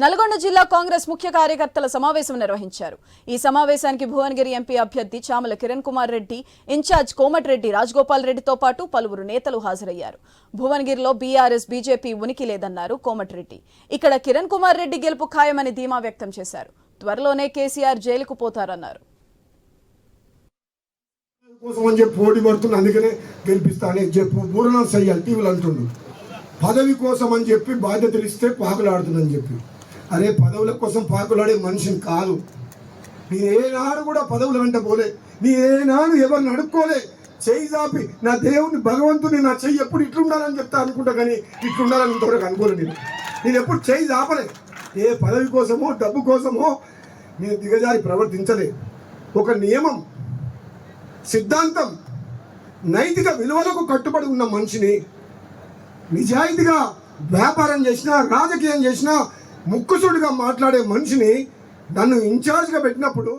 నల్గొండ జిల్లా కాంగ్రెస్ ముఖ్య కార్యకర్తల సమావేశం నిర్వహించారు. ఈ సమావేశానికి భువనగిరి ఎంపీ అభ్యర్థి చామల కిరణ్ కుమార్ రెడ్డి ఇన్ఛార్జ్ కోమటిరెడ్డి రాజగోపాల్ రెడ్డితో పాటు పలువురు నేతలు హాజరయ్యారు. భువనగిరిలో బీఆర్ఎస్ బీజేపీ ఉనికి లేదన్నారు కోమటిరెడ్డి ఇక్కడ కిరణ్ కుమార్ రెడ్డి గెలుపు ఖాయమని ధీమా వ్యక్తం చేశారు. త్వరలోనే కేసీఆర్ జైలుకు పోతారన్నారు. కోసం అని చెప్పి పోటీ పడుతున్నా అందుకనే గెలిపిస్తానని పూర్ణ సయ్యాలి టీవీలు అంటుండు పదవి కోసం అని చెప్పి బాధ్యతలు ఇస్తే పాకులాడుతుందని చెప్పి. అరే పదవుల కోసం పాకులాడే మనిషిని కాదు. నేను ఏనాడు కూడా పదవుల వెంట పోలే. నీ ఏనాడు ఎవరిని అడుక్కోలే. చేయి చాపి నా దేవుని భగవంతుని నా చెయ్యి ఎప్పుడు ఇట్లుండాలని చెప్తా అనుకుంటా కానీ ఇట్లుండాలని ఇంతవరకు అనుకోలేదు నేను. నేను ఎప్పుడు చేయి చాపలే. ఏ పదవి కోసమో డబ్బు కోసమో నేను దిగజారి ప్రవర్తించలే. ఒక నియమం సిద్ధాంతం నైతిక విలువలకు కట్టుబడి ఉన్న మనిషిని నిజాయితీగా వ్యాపారం చేసినా రాజకీయం చేసినా ముక్కుసుడిగా మాట్లాడే మనిషిని నన్ను ఇన్ఛార్జ్గా పెట్టినప్పుడు